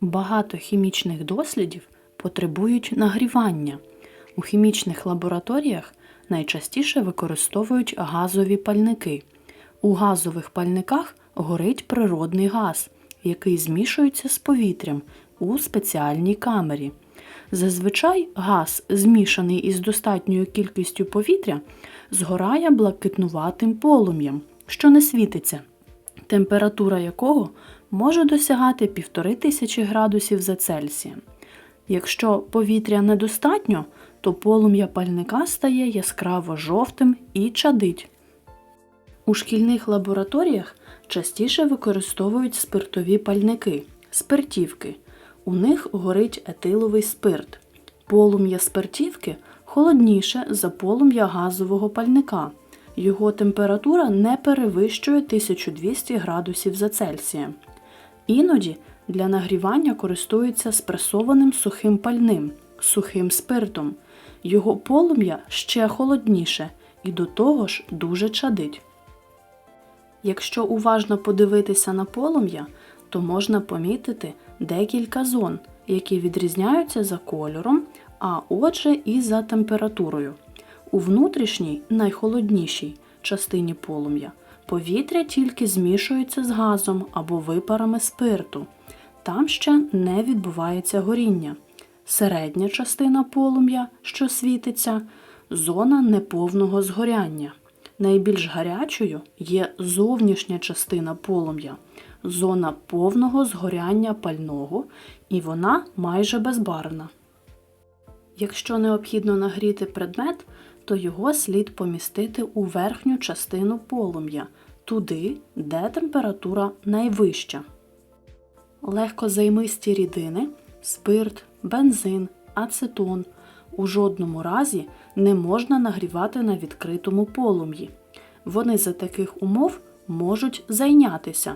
Багато хімічних дослідів потребують нагрівання. У хімічних лабораторіях найчастіше використовують газові пальники. У газових пальниках горить природний газ, який змішується з повітрям у спеціальній камері. Зазвичай газ, змішаний із достатньою кількістю повітря, згорає блакитнуватим полум'ям, що не світиться, температура якого може досягати 1500 градусів за Цельсієм. Якщо повітря недостатньо, то полум'я пальника стає яскраво жовтим і чадить. У шкільних лабораторіях частіше використовують спиртові пальники спиртівки. У них горить етиловий спирт. Полум'я спиртівки холодніше за полум'я газового пальника. Його температура не перевищує 1200 градусів за Цельсієм. Іноді для нагрівання користуються спресованим сухим пальним, сухим спиртом. Його полум'я ще холодніше і до того ж дуже чадить. Якщо уважно подивитися на полум'я, то можна помітити декілька зон, які відрізняються за кольором, а отже і за температурою. У внутрішній, найхолоднішій частині полум'я повітря тільки змішується з газом або випарами спирту. Там ще не відбувається горіння. Середня частина полум'я, що світиться, зона неповного згоряння. Найбільш гарячою є зовнішня частина полум'я, зона повного згоряння пального, і вона майже безбарвна. Якщо необхідно нагріти предмет, то його слід помістити у верхню частину полум'я, туди, де температура найвища. Легкозаймисті рідини, спирт, бензин, ацетон у жодному разі не можна нагрівати на відкритому полум'ї. Вони за таких умов можуть зайнятися.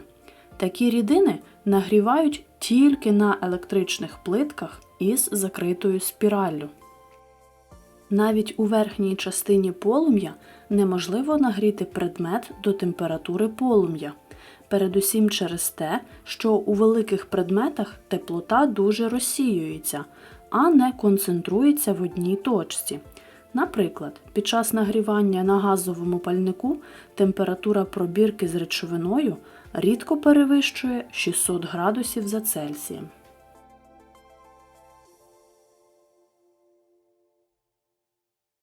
Такі рідини нагрівають тільки на електричних плитках із закритою спіраллю. Навіть у верхній частині полум'я неможливо нагріти предмет до температури полум'я. Передусім через те, що у великих предметах теплота дуже розсіюється, а не концентрується в одній точці. Наприклад, під час нагрівання на газовому пальнику температура пробірки з речовиною рідко перевищує 600 градусів за Цельсієм.